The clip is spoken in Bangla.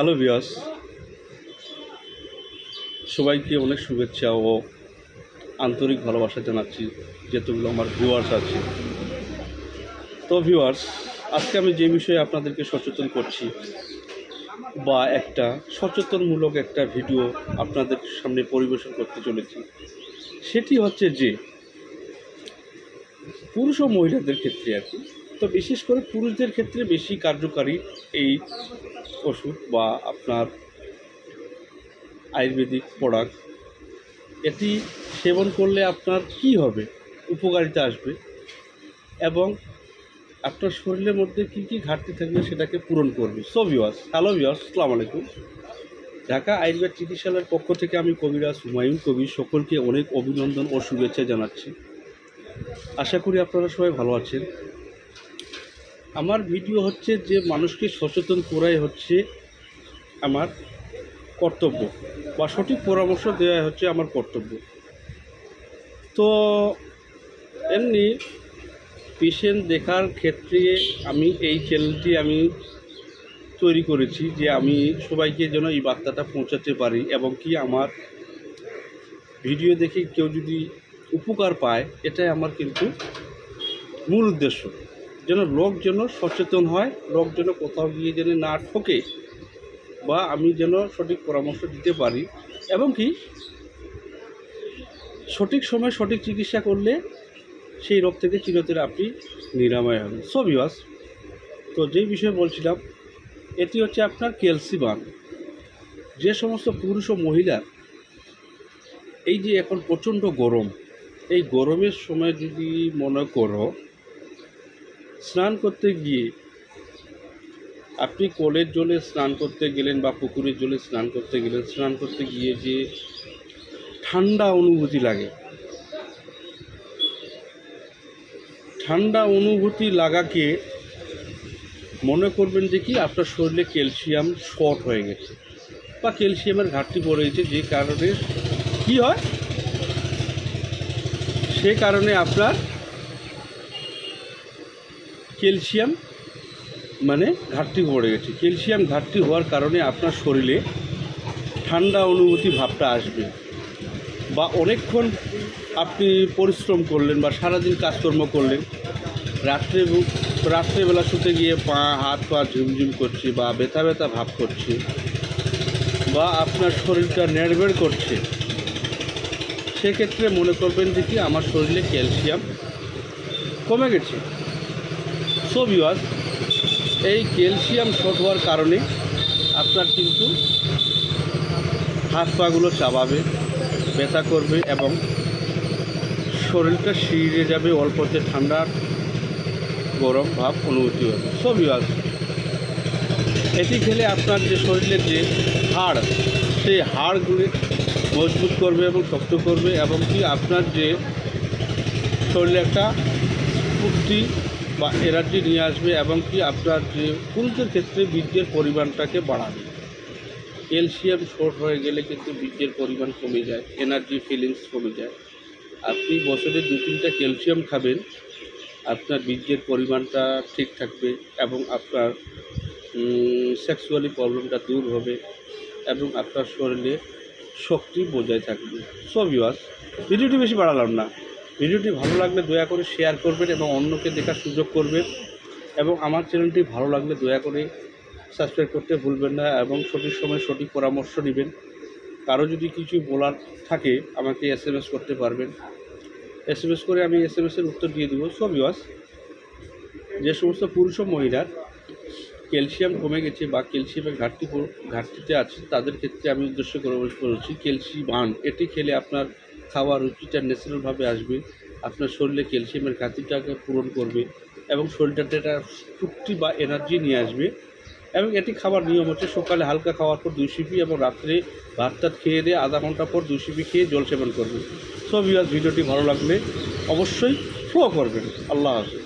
হ্যালো বিয়াস সবাইকে অনেক শুভেচ্ছা ও আন্তরিক ভালোবাসা জানাচ্ছি যেতগুলো আমার ভিউয়ার্স আছে। তো ভিউয়ার্স আজকে আমি যে বিষয়ে আপনাদেরকে সচেতন করছি বা একটা সচেতনমূলক একটা ভিডিও আপনাদের সামনে পরিবেশন করতে চলেছি, সেটি হচ্ছে যে পুরুষ ও মহিলাদের ক্ষেত্রে আর কি তো বিশেষ করে পুরুষদের ক্ষেত্রে বেশি কার্যকারী এই ওষুধ বা আপনার আয়ুর্বেদিক প্রোডাক্ট, এটি সেবন করলে আপনার কি হবে, উপকারিতা আসবে এবং আপনার শরীরের মধ্যে কী কী ঘাটতি থাকবে সেটাকে পূরণ করবে। সো ভিওয়াস হ্যালো ভিওয়াস আসসালামু আলাইকুম। ঢাকা আয়ুর্বেদ চিকিৎসালয়ের পক্ষ থেকে আমি কবিরাজ হুমায়ুন কবি, সকলকে অনেক অভিনন্দন ও শুভেচ্ছা জানাচ্ছি। আশা করি আপনারা সবাই ভালো আছেন। আমার ভিডিও হচ্ছে যে মানুষকে সচেতন করাই হচ্ছে আমার কর্তব্য বা সঠিক পরামর্শ দেওয়া হচ্ছে আমার কর্তব্য। তো এমনি পেশেন্ট দেখার ক্ষেত্রে আমি এই চ্যানেলটি আমি তৈরি করেছি যে আমি সবাইকে যেন এই বার্তাটা পৌঁছাতে পারি এবং কি আমার ভিডিও দেখে কেউ যদি উপকার পায়, এটাই আমার কিন্তু মূল উদ্দেশ্য। যেন লোক যেন সচেতন হয়, লোক যেন কোথাও গিয়ে যেন না ঠকে বা আমি যেন সঠিক পরামর্শ দিতে পারি। এবং কি, সঠিক সময় সঠিক চিকিৎসা করলে সেই রোগ থেকে চিরতরে আপনি নিরাময় হবেন। সো বিবাস তো যেই বিষয়ে বলছিলাম, এটি হচ্ছে আপনার ক্যালসিবান যে সমস্ত পুরুষ ও মহিলা, এই যে এখন প্রচণ্ড গরম, এই গরমের সময় যদি মনে করো স্নান করতে গিয়ে আপনি কলের জলে স্নান করতে গেলেন বা পুকুরের জলে স্নান করতে গেলেন, স্নান করতে গিয়ে যে ঠান্ডা অনুভূতি লাগে। ঠান্ডা অনুভূতি লাগাকে মনে করবেন যে কি আপনার শরীরে ক্যালসিয়াম শর্ট হয়ে গেছে বা ক্যালসিয়ামের ঘাটতি পড়ে গেছে, যে কারণে কি হয়? সে কারণে আপনার ক্যালসিয়াম মানে ঘাটতি পড়ে গেছে। ক্যালসিয়াম ঘাটতি হওয়ার কারণে আপনার শরীরে ঠান্ডা অনুভূতি ভাবটা আসবে বা অনেকক্ষণ আপনি পরিশ্রম করলেন বা সারাদিন কাজকর্ম করলেন, রাত্রে রাত্রেবেলা শুতে গিয়ে পা, হাত পা ঝুমঝুম করছে বা ব্যথা ব্যথা ভাব করছে বা আপনার শরীরটা নেড়বেড় করছে, সেক্ষেত্রে মনে করবেন যে কি আমার শরীরে ক্যালসিয়াম কমে গেছে। সো বিওয়াস এই ক্যালসিয়াম শর্ট হওয়ার কারণে আপনার কিন্তু হাত পাগুলো চাবাবে, ব্যথা করবে এবং শরীরটা শিরে যাবে, অল্পতে ঠান্ডা, গরম ভাব অনুভূতি হবে। সো বিওয়াস এটি খেলে আপনার যে শরীরের যে হাড়, সেই হাড়গুলি মজবুত করবে এবং শক্ত করবে এবং কি আপনার যে শরীরে একটা স্ফূর্তি বা এনার্জি নিয়ে আসবে এবং কি আপনার যে পুরুষদের ক্ষেত্রে বীর্যের পরিমাণটাকে বাড়াবে। ক্যালসিয়াম শর্ট হয়ে গেলে কিন্তু বীর্যের পরিমাণ কমে যায়, এনার্জি ফিলিংস কমে যায়। আপনি বছরে দু তিনটা ক্যালসিয়াম খাবেন, আপনার বীর্যের পরিমাণটা ঠিক থাকবে এবং আপনার সেক্সুয়ালি প্রবলেমটা দূর হবে এবং আপনার শরীরে শক্তি বজায় থাকবে। সব ইউয়াস ভিডিওটি বেশি বাড়ালাম না। ভিডিওটি ভালো লাগলে দয়া করে শেয়ার করবেন এবং অন্যকে দেখার সুযোগ করবেন। এবং আমার চ্যানেলটি ভালো লাগলে দয়া করে সাবস্ক্রাইব করতে ভুলবেন না এবং সঠিক সময় সঠিক পরামর্শ নেবেন কারও যদি কিছু বলার থাকে, আমাকে এস এম এস করতে পারবেন। এস এম এস করে আমি এস এম এসের উত্তর দিয়ে দেবো। সব ইউয়াস যে সমস্ত পুরুষ ও মহিলার ক্যালসিয়াম কমে গেছে বা ক্যালসিয়ামের ঘাটতি ঘাটতিতে আছে, তাদের ক্ষেত্রে আমি উদ্দেশ্য করে বলছি ক্যালসি বান এটি খেলে আপনার খাওয়ার রুচিটা ন্যাচারালভাবে আসবে, আপনার শরীরে ক্যালসিয়ামের ঘাটতিটাকে পূরণ করবে এবং শরীরটাতে একটা ফুর্তি বা এনার্জি নিয়ে আসবে। এবং এটি খাবার নিয়ম হচ্ছে সকালে হালকা খাওয়ার পর দুই সিপি এবং রাত্রে ভাত টাত খেয়ে দিয়ে আধা ঘণ্টা পর দুই সিপি খেয়ে জল সেবন করবে সব ভিডিওটি ভালো লাগলে অবশ্যই ফলো করবেন। আল্লাহ হাফিজ।